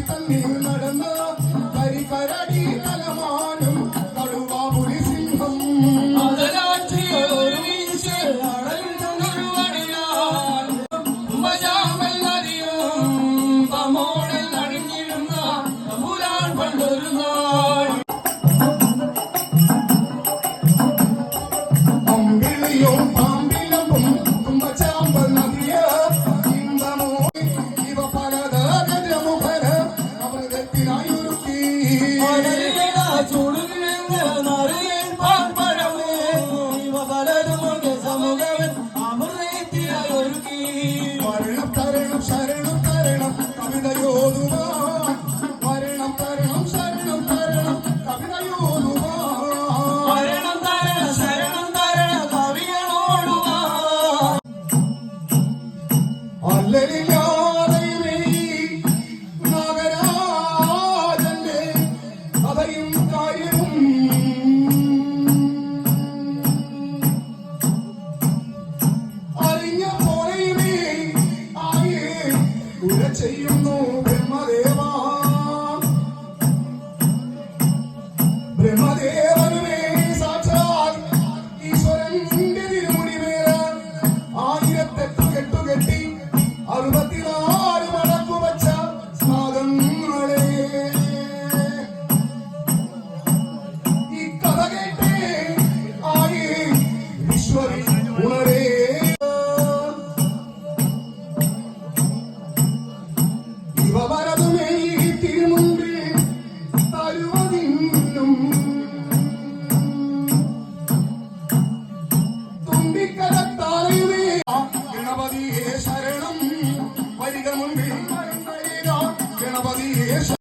தம்பி தம்பி വരണം തരണം ശരണം തരണം കവിതയോതുവാ വരണം തരണം ശരണം തരണം കവിതയോതുവാ അല്ലലില്ലാതെയുമേ ചെയ്യുന്നു ബ്രഹ്മദേവാ. ബ്രഹ്മദേവനുമേ സാക്ഷാൽ ഈശ്വരന്റെ തിരുമുടിമേൽ ആയിരത്തെട്ട് കെട്ടുകെട്ടി അറുപത്തിനാല് മടക്കു വച്ച സാധങ്ങളെ ഈ കഥ കേട്ടേ ആയേ ഈശ്വരി ഉണരേ.